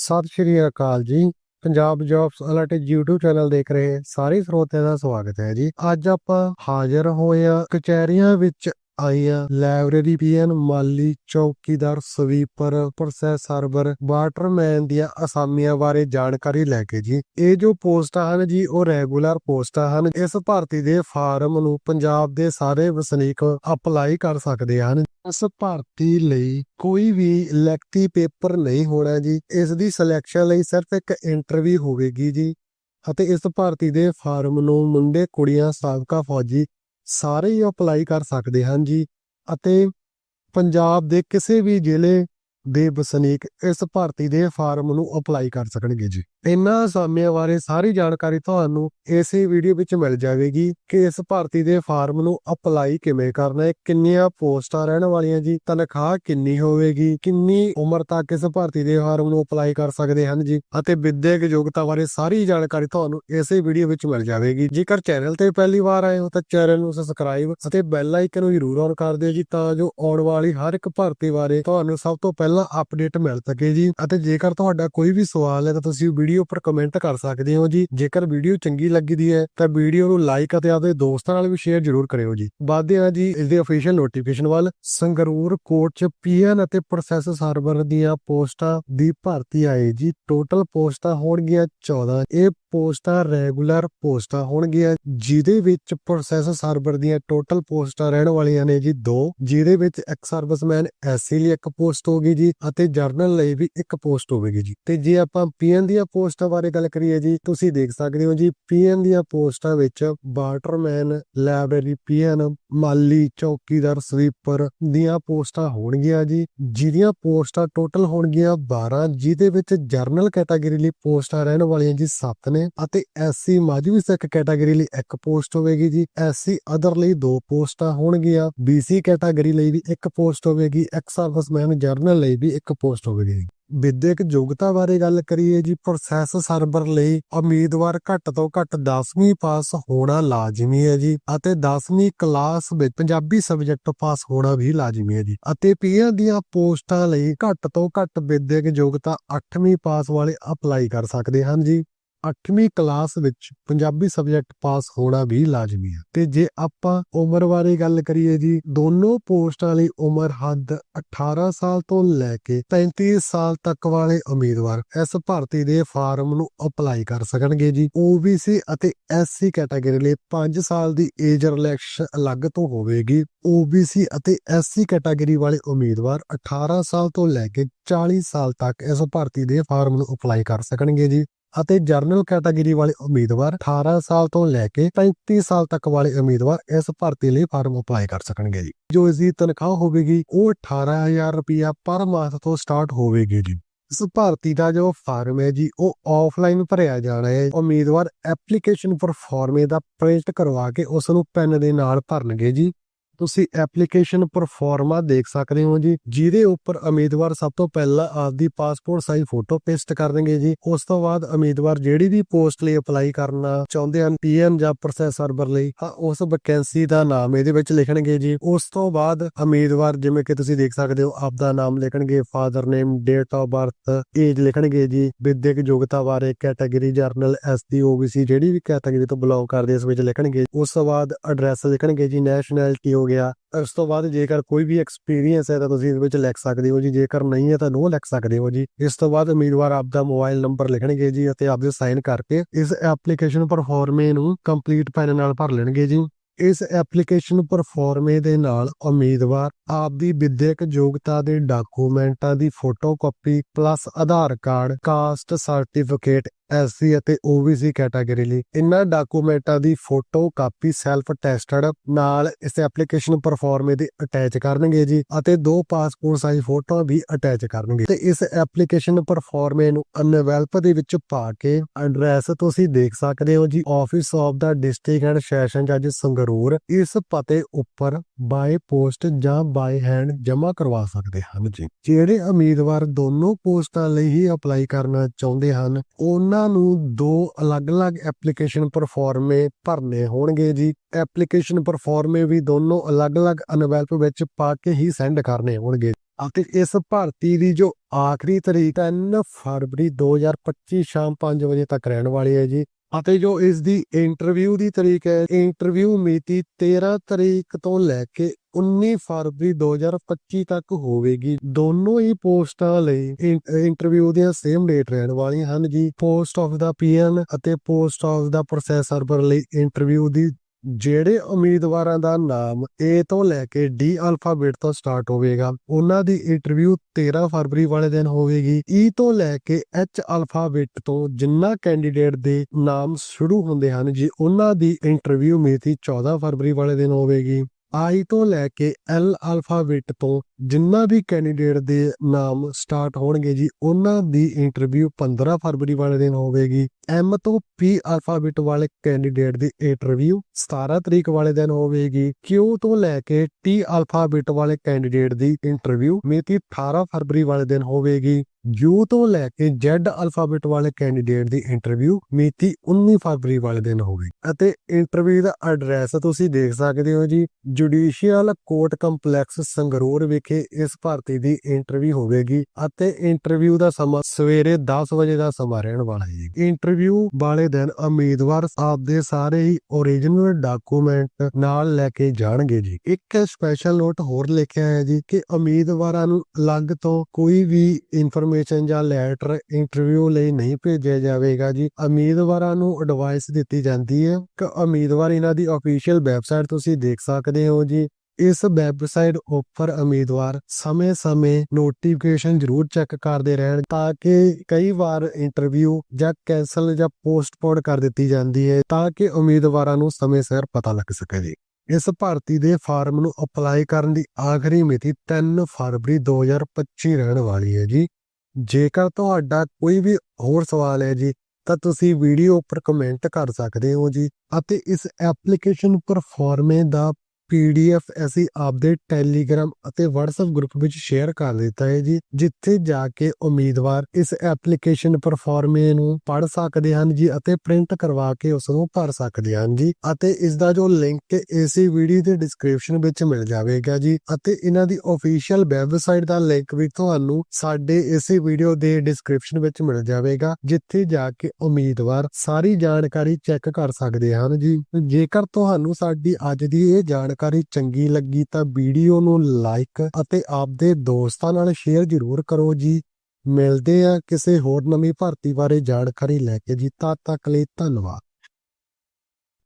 ਸਤਿ ਸ਼੍ਰੀ ਅਕਾਲ ਜੀ। Punjab jobs alert YouTube channel ਦੇਖ ਰਹੇ ਸਾਰੇ ਸਰੋਤਿਆਂ ਦਾ ਸਵਾਗਤ ਹੈ ਜੀ। ਅੱਜ ਆਪਾਂ ਹਾਜ਼ਰ ਹੋਏ ਆ ਕਚਹਿਰੀਆਂ ਵਿੱਚ ਆਈਆਂ ਲਾਇਬ੍ਰੇਰੀ ਮਾਲੀ ਚੌਕੀਦਾਰ ਸਵੀਪਰ, ਪ੍ਰੋਸੈਸ ਵਾਟਰਮੈਨ ਦੀਆਂ ਅਸਾਮੀਆਂ ਬਾਰੇ ਜਾਣਕਾਰੀ ਲੈ ਕੇ ਜੀ। ਇਹ ਜੋ ਪੋਸਟਾਂ ਹਨ ਜੀ, ਉਹ ਰੈਗੂਲਰ ਪੋਸਟਾਂ ਹਨ। ਇਸ ਭਰਤੀ ਦੇ ਫਾਰਮ ਨੂੰ ਪੰਜਾਬ ਦੇ ਸਾਰੇ ਵਸਨੀਕ ਅਪਲਾਈ ਕਰ ਸਕਦੇ ਹਨ। ਇਸ ਭਰਤੀ ਲਈ ਕੋਈ ਵੀ ਲਿਖਤੀ ਪੇਪਰ ਨਹੀਂ ਹੋਣਾ ਜੀ। ਇਸ ਦੀ ਸਿਲੈਕਸ਼ਨ ਲਈ ਸਿਰਫ ਇੱਕ ਇੰਟਰਵਿਊ ਹੋਵੇਗੀ ਜੀ। ਅਤੇ ਇਸ ਭਰਤੀ ਦੇ ਫਾਰਮ ਨੂੰ ਮੁੰਡੇ, ਕੁੜੀਆਂ, ਸਾਬਕਾ ਫੌਜੀ ਸਾਰੇ ਹੀ ਅਪਲਾਈ ਕਰ ਸਕਦੇ ਹਨ ਜੀ ਅਤੇ ਪੰਜਾਬ ਦੇ ਕਿਸੇ ਵੀ ਜ਼ਿਲ੍ਹੇ ਦੇ ਵਸਨੀਕ ਇਸ ਭਰਤੀ ਦੇ ਫਾਰਮ ਨੂੰ ਅਪਲਾਈ ਕਰ ਸਕਣਗੇ ਜੀ। ਇਹਨਾਂ ਅਸਾਮੀਆਂ ਬਾਰੇ ਸਾਰੀ ਜਾਣਕਾਰੀ ਤੁਹਾਨੂੰ ਇਸੇ ਵੀਡੀਓ ਵਿੱਚ ਮਿਲ ਜਾਵੇਗੀ ਕਿ ਇਸ ਭਰਤੀ ਦੇ ਫਾਰਮ ਨੂੰ ਅਪਲਾਈ ਕਿਵੇਂ ਕਰਨਾ ਹੈ, ਕਿੰਨੀਆਂ ਪੋਸਟਾਂ ਰਹਿਣ ਵਾਲੀਆਂ ਜੀ, ਤਨਖਾਹ ਕਿੰਨੀ ਹੋਵੇਗੀ, ਕਿੰਨੀ ਉਮਰ ਤੱਕ ਇਸ ਭਰਤੀ ਦੇ ਫਾਰਮ ਨੂੰ ਅਪਲਾਈ ਕਰ ਸਕਦੇ ਹਨ ਜੀ, ਅਤੇ ਵਿਦਿਅਕ ਯੋਗਤਾ ਬਾਰੇ ਸਾਰੀ ਜਾਣਕਾਰੀ ਤੁਹਾਨੂੰ ਇਸੇ ਵੀਡੀਓ ਵਿੱਚ ਮਿਲ ਜਾਵੇਗੀ। ਜੇਕਰ ਚੈਨਲ ਤੇ ਪਹਿਲੀ ਵਾਰ ਆਏ ਹੋ ਤਾਂ ਚੈਨਲ ਨੂੰ ਸਬਸਕ੍ਰਾਈਬ ਅਤੇ ਬੈਲ ਆਈਕਨ ਨੂੰ ਜ਼ਰੂਰ ਔਨ ਕਰ ਦਿਓ ਜੀ, ਤਾਂ ਜੋ ਆਉਣ ਵਾਲੀ ਹਰ ਇੱਕ ਭਰਤੀ ਬਾਰੇ ਤੁਹਾਨੂੰ ਸਭ ਤੋਂ ਪਹਿਲਾਂ ਅਪਡੇਟ ਮਿਲ ਸਕੇ ਜੀ, ਅਤੇ ਜੇਕਰ ਤੁਹਾਡਾ ਕੋਈ ਵੀ ਸਵਾਲ ਹੈ ਤਾਂ ਤੁਸੀਂ ਵੀਡੀਓ ਉੱਪਰ ਕਮੈਂਟ ਕਰ ਸਕਦੇ ਹੋ ਜੀ। ਜੇਕਰ ਵੀਡੀਓ ਚੰਗੀ ਲੱਗਦੀ ਹੈ, ਤਾਂ ਵੀਡੀਓ ਨੂੰ ਲਾਈਕ ਅਤੇ ਆਪਣੇ ਦੋਸਤਾਂ ਨਾਲ ਵੀ ਸ਼ੇਅਰ ਜ਼ਰੂਰ ਕਰਿਓ ਜੀ। ਵਧਦੇ ਹਾਂ ਜੀ ਇਸ ਦੇ ਅਫੀਸ਼ੀਅਲ ਨੋਟੀਫਿਕੇਸ਼ਨ ਵੱਲ। ਸੰਗਰੂਰ ਕੋਰਟ ਚ ਪੀਐਨ ਅਤੇ ਪ੍ਰੋਸੈਸ ਸਰਵਰ ਦੀਆਂ ਪੋਸਟਾਂ ਦੀ ਭਰਤੀ ਆਏ ਜੀ। ਟੋਟਲ ਪੋਸਟਾਂ ਹੋਣਗੀਆਂ 14 ਇਹ ਪੋਸਟਾਂ ਰੈਗੂਲਰ ਪੋਸਟਾਂ ਹੋਣਗੀਆਂ, ਜਿਹਦੇ ਵਿੱਚ ਪ੍ਰੋਸੈਸ ਸਰਵਰ ਦੀਆਂ ਟੋਟਲ ਪੋਸਟਾਂ ਰਹਿਣ ਵਾਲੀਆਂ ਨੇ ਜੀ ਦੋ, ਜਿਹਦੇ ਵਿੱਚ ਇੱਕ ਸਰਵਿਸਮੈਨ ਐਸਸੀ ਲਈ ਇੱਕ ਪੋਸਟ ਹੋਗੀ ਜੀ ਅਤੇ ਜਰਨਲ ਲਈ ਵੀ ਇੱਕ ਪੋਸਟ ਹੋਵੇਗੀ ਜੀ। ਤੇ ਜੇ ਆਪਾਂ ਪੀਐਨ ਦੀਆਂ ਪੋਸਟਾਂ ਬਾਰੇ ਗੱਲ ਕਰੀਏ ਜੀ, ਤੁਸੀਂ ਦੇਖ ਸਕਦੇ ਹੋ ਜੀ, ਪੀਐਨ ਦੀਆਂ ਪੋਸਟਾਂ ਵਿੱਚ ਵਾਟਰਮੈਨ ਲਾਇਬ੍ਰੇਰੀ ਪੀਐਨ ਮਾਲੀ ਚੌਕੀਦਾਰ ਸਵੀਪਰ ਦੀਆਂ ਪੋਸਟਾਂ ਹੋਣਗੀਆਂ ਜੀ, ਜਿਹਦੀਆਂ ਪੋਸਟਾਂ ਟੋਟਲ ਹੋਣਗੀਆਂ 12 ਜਿਹਦੇ ਵਿੱਚ ਜਰਨਲ ਕੈਟਾਗਰੀ ਲਈ ਪੋਸਟਾਂ ਰਹਿਣ ਵਾਲੀਆਂ ਜੀ 7 ਨੇ ਅਤੇ ਐਸਸੀ ਮਾਝਵੀ ਸਿੱਖ ਕੈਟਾਗਰੀ ਲਈ ਇੱਕ ਪੋਸਟ ਹੋਵੇਗੀ ਜੀ, ਐਸਸੀ ਅਦਰ ਲਈ ਦੋ ਪੋਸਟਾਂ ਹੋਣਗੀਆਂ ਬੀਸੀ ਕੈਟਾਗਰੀ ਲਈ ਵੀ ਇੱਕ ਪੋਸਟ ਹੋਵੇਗੀ, ਐਕਸ ਸਰਵਿਸਮੈਨ ਜਰਨਲ ਲਈ ਵੀ ਇੱਕ ਪੋਸਟ ਹੋਵੇਗੀ ਵਿਦਿਅਕ ਯੋਗਤਾ ਬਾਰੇ ਗੱਲ ਕਰੀਏ ਜੀ ਪ੍ਰੋਸੈਸ ਸਰਵਰ ਲਈ ਉਮੀਦਵਾਰ ਘੱਟ ਤੋਂ ਘੱਟ 10ਵੀਂ ਪਾਸ ਹੋਣਾ ਲਾਜ਼ਮੀ ਹੈ ਜੀ ਅਤੇ 10ਵੀਂ ਕਲਾਸ ਵਿੱਚ ਪੰਜਾਬੀ ਸਬਜੈਕਟ ਪਾਸ ਹੋਣਾ ਵੀ ਲਾਜ਼ਮੀ ਹੈ ਜੀ ਅਤੇ ਪੀਆਰ ਦੀਆਂ ਪੋਸਟਾਂ ਲਈ ਘੱਟ ਤੋਂ ਘੱਟ ਵਿਦਿਅਕ ਯੋਗਤਾ 8ਵੀਂ ਪਾਸ ਵਾਲੇ ਅਪਲਾਈ ਕਰ ਸਕਦੇ ਹਨ ਜੀ। 8ਵੀਂ ਕਲਾਸ ਵਿੱਚ ਪੰਜਾਬੀ ਸਬਜੈਕਟ ਪਾਸ ਹੋਣਾ ਵੀ ਲਾਜ਼ਮੀ ਹੈ। ਤੇ ਜੇ ਆਪਾਂ ਉਮਰ ਬਾਰੇ ਗੱਲ ਕਰੀਏ ਜੀ, ਦੋਨੋਂ ਪੋਸਟਾਂ ਲਈ ਉਮਰ ਹੱਦ 18 ਸਾਲ ਤੋਂ ਲੈ ਕੇ 35 ਸਾਲ ਤੱਕ ਵਾਲੇ ਉਮੀਦਵਾਰ ਇਸ ਭਰਤੀ ਦੇ ਫਾਰਮ ਨੂੰ ਅਪਲਾਈ ਕਰ ਸਕਣਗੇ ਜੀ। OBC ਅਤੇ SC ਕੈਟਾਗਰੀ ਲਈ 5 ਸਾਲ ਦੀ ਏਜ ਰਿਲੈਕਸ਼ਨ ਅਲੱਗ ਤੋਂ ਹੋਵੇਗੀ। OBC ਅਤੇ SC ਕੈਟਾਗਰੀ ਵਾਲੇ ਉਮੀਦਵਾਰ 18 ਸਾਲ ਤੋਂ ਲੈ ਕੇ 40 ਸਾਲ ਤੱਕ ਇਸ ਭਰਤੀ ਦੇ ਫਾਰਮ ਨੂੰ ਅਪਲਾਈ ਕਰ ਸਕਣਗੇ ਜੀ। ਅਤੇ ਜਰਨਲ ਕੈਟਾਗਰੀ ਵਾਲੇ ਉਮੀਦਵਾਰ 18 ਸਾਲ ਤੋਂ ਲੈ ਕੇ 35 ਸਾਲ ਤੱਕ ਵਾਲੇ ਉਮੀਦਵਾਰ ਇਸ ਭਰਤੀ ਲਈ ਫਾਰਮ ਅਪਲਾਈ ਕਰ ਸਕਣਗੇ ਜੀ। ਜੋ ਇਸ ਦੀ ਤਨਖਾਹ ਹੋਵੇਗੀ, ਉਹ 18000 ਰੁਪਇਆ ਪਰ ਮਾਸ ਤੋਂ ਸਟਾਰਟ ਹੋਵੇਗੀ ਜੀ। ਇਸ ਭਰਤੀ ਦਾ ਜੋ ਫਾਰਮ ਹੈ ਜੀ, ਉਹ ਆਫਲਾਈਨ ਭਰਿਆ ਜਾਣਾ ਹੈ। ਉਮੀਦਵਾਰ ਐਪਲੀਕੇਸ਼ਨ ਪਰਫਾਰਮੇ ਦਾ ਪ੍ਰਿੰਟ ਕਰਵਾ ਕੇ ਉਸ ਨੂੰ ਪੈਨ ਦੇ ਨਾਲ ਭਰਨਗੇ ਜੀ। ਤੁਸੀਂ ਐਪਲੀਕੇਸ਼ਨ ਪਰਫਾਰਮਾ ਦੇਖ ਸਕਦੇ ਹੋ ਜੀ, ਜਿਹਦੇ ਉੱਪਰ ਉਮੀਦਵਾਰ ਸਭ ਤੋਂ ਪਹਿਲਾਂ ਆਪਦੀ ਪਾਸਪੋਰਟ ਸਾਈਜ਼ ਫੋਟੋ ਪੇਸਟ ਕਰਨਗੇ ਜੀ, ਉਸ ਤੋਂ ਬਾਅਦ ਉਮੀਦਵਾਰ ਜਿਹੜੀ ਵੀ ਪੋਸਟ ਲਈ ਅਪਲਾਈ ਕਰਨਾ ਚਾਹੁੰਦੇ ਹਨ ਪੀਐਮ ਜਾਂ ਪ੍ਰੋਸੈਸ ਸਰਵਰ ਲਈ ਤਾਂ ਉਸ ਵੈਕੈਂਸੀ ਦਾ ਨਾਮ ਇਹਦੇ ਵਿੱਚ ਲਿਖਣਗੇ ਜੀ, ਉਸ ਤੋਂ ਬਾਅਦ ਉਮੀਦਵਾਰ ਜਿਵੇਂ ਕਿ ਤੁਸੀਂ ਦੇਖ ਸਕਦੇ ਹੋ, ਆਪਦਾ ਨਾਮ ਲਿਖਣਗੇ, father name, date of birth, age ਲਿਖਣਗੇ ਜੀ, ਵਿਦਿਅਕ ਯੋਗਤਾ ਬਾਰੇ ਕੈਟਾਗਰੀ, ਜਰਨਲ ਐਸਡੀ ਓਬੀਸੀ ਜਿਹੜੀ ਵੀ ਕੈਟਾਗਰੀ ਤੋਂ ਬਿਲੋਂਗ ਕਰਦੇ ਇਸ ਵਿੱਚ ਲਿਖਣਗੇ, ਉਸ ਤੋਂ ਬਾਅਦ ਐਡਰੈਸ ਲਿਖਣਗੇ ਜੀ, ਨੈਸ਼ਨੈਲਿਟੀ ਹੋ ਗਿਆ, ਉਸ ਤੋਂ ਬਾਅਦ ਜੇਕਰ ਕੋਈ ਵੀ ਐਕਸਪੀਰੀਅੰਸ ਹੈ ਤਾਂ ਤੁਸੀਂ ਇਸ ਵਿੱਚ ਲਿਖ ਸਕਦੇ ਹੋ ਜੀ, ਜੇਕਰ ਨਹੀਂ ਹੈ ਤਾਂ ਨੋ ਲਿਖ ਸਕਦੇ ਹੋ ਜੀ। ਇਸ ਤੋਂ ਬਾਅਦ ਉਮੀਦਵਾਰ ਆਪਦਾ ਮੋਬਾਈਲ ਨੰਬਰ ਲਿਖਣਗੇ ਜੀ ਅਤੇ ਆਪਦੇ ਸਾਈਨ ਕਰਕੇ ਇਸ ਐਪਲੀਕੇਸ਼ਨ ਪਰਫਾਰਮੇ ਨੂੰ ਕੰਪਲੀਟ ਪੈਨ ਨਾਲ ਭਰ ਲੈਣਗੇ ਜੀ। ਇਸ ਐਪਲੀਕੇਸ਼ਨ ਪਰਫਾਰਮੇ ਦੇ ਨਾਲ ਉਮੀਦਵਾਰ ਆਪਦੀ ਵਿਦਿਅਕ ਯੋਗਤਾ ਦੇ ਡਾਕੂਮੈਂਟਾਂ ਦੀ photocopy plus Aadhaar card caste certificate SC ਅਤੇ OBC ਕੈਟਾਗਰੀ ਲਈ। ਇਹਨਾਂ ਡਾਕੂਮੈਂਟਾਂ ਦੀ ਫੋਟੋ ਕਾਪੀ ਸੈਲਫ ਟੈਸਟਡ ਨਾਲ ਇਸ ਐਪਲੀਕੇਸ਼ਨ ਪਰਫਾਰਮੇ ਦੇ ਅਟੈਚ ਕਰਨਗੇ ਜੀ ਅਤੇ ਦੋ ਪਾਸਪੋਰਟ ਸਾਈਜ਼ ਫੋਟੋ ਵੀ ਅਟੈਚ ਕਰਨਗੇ। ਤੇ ਇਸ ਐਪਲੀਕੇਸ਼ਨ ਪਰਫਾਰਮੇ ਨੂੰ ਅਨਵੈਲਪ ਦੇ ਵਿੱਚ ਪਾ ਕੇ ਐਡਰੈਸ ਤੁਸੀਂ ਦੇਖ ਸਕਦੇ ਹੋ ਜੀ। ਆਫਿਸ ਆਫ ਦਾ ਡਿਸਟ੍ਰਿਕਟ ਐਂਡ ਸੈਸ਼ਨ ਜੱਜ ਸੰਗਰੂਰ, ਇਸ ਪਤੇ ਉੱਪਰ ਬਾਈ ਪੋਸਟ ਜਾਂ ਬਾਈ ਹੈਂਡ ਜਮ੍ਹਾਂ ਕਰਵਾ ਸਕਦੇ ਹਨ ਜੀ। ਜਿਹੜੇ ਉਮੀਦਵਾਰ ਦੋਨੋਂ ਪੋਸਟਾਂ ਲਈ ਹੀ ਅਪਲਾਈ ਕਰਨਾ ਚਾਹੁੰਦੇ ਹਨ, ਉਹਨਾਂ ਨੂੰ ਦੋ ਅਲੱਗ-ਅਲੱਗ ਐਪਲੀਕੇਸ਼ਨ ਪਰਫਾਰਮੇ ਭਰਨੇ ਹੋਣਗੇ ਜੀ। ਐਪਲੀਕੇਸ਼ਨ ਪਰਫਾਰਮੇ ਵੀ ਦੋਨੋਂ ਅਲੱਗ-ਅਲੱਗ ਅਨਵੈਲਪ ਵਿੱਚ ਪਾ ਕੇ ਹੀ ਸੈਂਡ ਕਰਨੇ ਹੋਣਗੇ। ਅਤੇ ਇਸ ਭਰਤੀ ਦੀ ਜੋ ਆਖਰੀ ਤਰੀਕ 3 ਫਰਵਰੀ 2025 ਸ਼ਾਮ 5 ਵਜੇ ਤੱਕ ਰਹਿਣ ਵਾਲੀ ਹੈ ਜੀ। ਅਤੇ ਜੋ ਇਸ ਦੀ ਇੰਟਰਵਿਊ ਦੀ ਤਰੀਕ ਹੈ ਇੰਟਰਵਿਊ ਮਿਤੀ 13 ਤਰੀਕ ਤੋਂ ਲੈ ਕੇ 19 ਫਰਵਰੀ 2025 ਤੱਕ ਹੋਵੇਗੀ। ਦੋਨੋਂ ਹੀ ਪੋਸਟਾਂ ਲਈ ਇੰਟਰਵਿਊ ਦੀਆਂ ਸੇਮ ਡੇਟ ਰਹਿਣ ਵਾਲੀਆਂ ਹਨ ਜੀ। ਪੋਸਟ ਆਫ ਦਾ ਪੀਐਨ ਅਤੇ ਪੋਸਟ ਆਫ ਦਾ ਪ੍ਰੋਸੈਸ ਸਰਵਰ ਲਈ ਇੰਟਰਵਿਊ ਦੀ ਜਿਹੜੇ ਉਮੀਦਵਾਰਾਂ ਦਾ ਨਾਮ A ਤੋਂ ਲੈ ਕੇ D ਅਲਫਾਬੈਟ ਤੋਂ ਸਟਾਰਟ ਹੋਵੇਗਾ, ਉਹਨਾਂ ਦੀ ਇੰਟਰਵਿਊ 13 ਫਰਵਰੀ ਵਾਲੇ ਦਿਨ ਹੋਵੇਗੀ। E ਤੋਂ ਲੈ ਕੇ H ਅਲਫਾਬੈਟ ਤੋਂ ਜਿੰਨਾ ਕੈਂਡੀਡੇਟ ਦੇ ਨਾਮ ਸ਼ੁਰੂ ਹੁੰਦੇ ਹਨ, ਜੀ ਉਹਨਾਂ ਦੀ ਇੰਟਰਵਿਊ ਮਿਤੀ 14 ਫਰਵਰੀ ਵਾਲੇ ਦਿਨ ਹੋਵੇਗੀ। ਆਈ ਤੋਂ ਲੈ ਕੇ ਐਲ ਅਲਫਾਬੈਟ ਤੋਂ ਜਿੰਨਾ ਵੀ ਕੈਂਡੀਡੇਟ ਦੇ ਨਾਮ ਸਟਾਰਟ ਹੋਣਗੇ ਜੀ, ਉਹਨਾਂ ਦੀ ਇੰਟਰਵਿਊ 15 ਫਰਵਰੀ ਵਾਲੇ ਦਿਨ ਹੋਵੇਗੀ। M ਤੋਂ P ਅਲਫਾਬੈਟ ਵਾਲੇ ਕੈਂਡੀਡੇਟ ਦੀ ਇੰਟਰਵਿਊ 17 ਤਰੀਕ ਵਾਲੇ ਦਿਨ ਹੋਵੇਗੀ। Q ਤੋਂ ਲੈ ਕੇ T ਅਲਫਾਬੈਟ ਵਾਲੇ ਕੈਂਡੀਡੇਟ ਦੀ ਇੰਟਰਵਿਊ ਮਿਤੀ 18 ਫਰਵਰੀ ਵਾਲੇ ਦਿਨ ਹੋਵੇਗੀ। ਯੂ ਤੋਂ ਲੈ ਕੇ Z ਅਲਫਾਬੈਟ ਵਾਲੇ ਕੈਂਡੀਡੇਟ ਦੀ ਇੰਟਰਵਿਊ ਮਿਤੀ 19 ਫਰਵਰੀ ਵਾਲੇ ਦਿਨ ਹੋਵੇਗੀ। ਅਤੇ ਇੰਟਰਵਿਊ ਦਾ ਐਡਰੈਸ ਤੁਸੀਂ ਦੇਖ ਸਕਦੇ ਹੋ ਜੀ। ਜੁਡੀਸ਼ੀਅਲ ਕੋਰਟ ਕੰਪਲੈਕਸ ਸੰਗਰੂਰ ਵਿਖੇ ਇਸ ਭਰਤੀ ਦੀ ਇੰਟਰਵਿਊ ਹੋਵੇਗੀ ਅਤੇ ਇੰਟਰਵਿਊ ਦਾ ਸਮਾਂ ਸਵੇਰੇ 10 ਵਜੇ ਦਾ ਸਮਾਂ ਰਹਿਣ ਵਾਲਾ ਹੈ। ਇੰਟਰਵਿਊ ਵਾਲੇ ਦਿਨ ਉਮੀਦਵਾਰ ਆਪਦੇ ਸਾਰੇ ਹੀ ਓਰੀਜਨਲ ਡਾਕੂਮੈਂਟ ਨਾਲ ਲੈ ਕੇ ਜਾਣਗੇ ਜੀ। ਇੱਕ ਸਪੈਸ਼ਲ ਨੋਟ ਹੋਰ ਲਿਖਿਆ ਹੈ ਜੀ ਕਿ ਉਮੀਦਵਾਰਾਂ ਨੂੰ ਅਲੱਗ ਤੋਂ ਕੋਈ ਵੀ ਇਨਫੋਰਮੇਸ਼ਨ ਜਾਂ ਲੈਟਰ ਇੰਟਰਵਿਊ ਲਈ ਨਹੀਂ ਭੇਜਿਆ ਜਾਵੇਗਾ ਜੀ। ਉਮੀਦਵਾਰਾਂ ਨੂੰ ਐਡਵਾਈਸ ਦਿੱਤੀ ਜਾਂਦੀ ਹੈ ਕਿ ਉਮੀਦਵਾਰ ਇਹਨਾਂ ਦੀ ਅਫੀਸ਼ੀਅਲ ਵੈਬਸਾਈਟ ਤੁਸੀਂ ਦੇਖ ਸਕਦੇ ਹੋ ਜੀ। ਇਸ ਵੈਬਸਾਈਟ ਉੱਪਰ ਉਮੀਦਵਾਰ ਸਮੇਂ-ਸਮੇਂ ਨੋਟੀਫਿਕੇਸ਼ਨ ਜ਼ਰੂਰ ਚੈੱਕ ਕਰਦੇ ਰਹਿਣ ਤਾਂ ਕਿ ਕਈ ਵਾਰ ਇੰਟਰਵਿਊ ਜਾਂ ਕੈਨਸਲ ਜਾਂ ਪੋਸਟਪੋਨ ਕਰ ਦਿੱਤੀ ਜਾਂਦੀ ਹੈ ਤਾਂ ਕਿ ਉਮੀਦਵਾਰਾਂ ਨੂੰ ਸਮੇਂ ਸਿਰ ਪਤਾ ਲੱਗ ਸਕੇ ਜੀ। ਇਸ ਭਰਤੀ ਦੇ ਫਾਰਮ ਨੂੰ ਅਪਲਾਈ ਕਰਨ ਦੀ ਆਖਰੀ ਮਿਤੀ 3 ਫਰਵਰੀ 2025 ਰਹਿਣ ਵਾਲੀ ਹੈ ਜੀ। ਜੇਕਰ ਤੁਹਾਡਾ ਕੋਈ ਵੀ ਹੋਰ ਸਵਾਲ ਹੈ ਜੀ, ਤਾਂ ਤੁਸੀਂ ਵੀਡੀਓ ਉੱਪਰ ਕਮੈਂਟ ਕਰ ਸਕਦੇ ਹੋ ਜੀ ਅਤੇ ਇਸ ਐਪਲੀਕੇਸ਼ਨ ਉੱਪਰ ਫਾਰਮੇ ਦਾ ਪੀਡੀਐਫ ਅਸੀਂ ਆਪਦੇ ਟੈਲੀਗ੍ਰਾਮ ਅਤੇ WhatsApp ਗਰੁੱਪ ਵਿੱਚ ਸ਼ੇਅਰ ਕਰ ਦਿੱਤਾ ਹੈ ਜੀ, ਜਿੱਥੇ ਜਾ ਕੇ ਉਮੀਦਵਾਰ ਇਸ ਐਪਲੀਕੇਸ਼ਨ ਪਰਫਾਰਮੇ ਨੂੰ ਪੜ੍ਹ ਸਕਦੇ ਹਨ ਜੀ ਅਤੇ ਪ੍ਰਿੰਟ ਕਰਵਾ ਕੇ ਉਸ ਨੂੰ ਭਰ ਸਕਦੇ ਹਨ ਜੀ ਅਤੇ ਇਸ ਦਾ ਜੋ ਲਿੰਕ ਇਸੇ ਵੀਡੀਓ ਦੇ ਡਿਸਕ੍ਰਿਪਸ਼ਨ ਵਿੱਚ ਮਿਲ ਜਾਵੇਗਾ ਜੀ ਅਤੇ ਇਹਨਾਂ ਦੀ ਅਫੀਸ਼ੀਅਲ ਵੈਬਸਾਈਟ ਦਾ ਲਿੰਕ ਵੀ ਤੁਹਾਨੂੰ ਸਾਡੇ ਇਸੇ ਵੀਡੀਓ ਦੇ ਡਿਸਕ੍ਰਿਪਸ਼ਨ ਵਿੱਚ ਮਿਲ ਜਾਵੇਗਾ, ਜਿੱਥੇ ਜਾ ਕੇ ਉਮੀਦਵਾਰ ਸਾਰੀ ਜਾਣਕਾਰੀ ਚੈੱਕ ਕਰ ਸਕਦੇ ਹਨ ਜੀ। ਜੇਕਰ ਤੁਹਾਨੂੰ ਸਾਡੀ ਅੱਜ ਦੀ ਇਹ ਜਾਣਕਾਰੀ ਚੰਗੀ ਲੱਗੀ ਤਾਂ ਵੀਡੀਓ ਨੂੰ ਲਾਈਕ ਅਤੇ ਆਪਦੇ ਦੋਸਤਾਂ ਨਾਲ ਸ਼ੇਅਰ ਜ਼ਰੂਰ ਕਰੋ ਜੀ। ਮਿਲਦੇ ਆ ਕਿਸੇ ਹੋਰ ਨਵੀਂ ਭਰਤੀ ਬਾਰੇ ਜਾਣਕਾਰੀ ਲੈ ਕੇ ਜੀ। ਤਦ ਤੱਕ ਲਈ ਧੰਨਵਾਦ।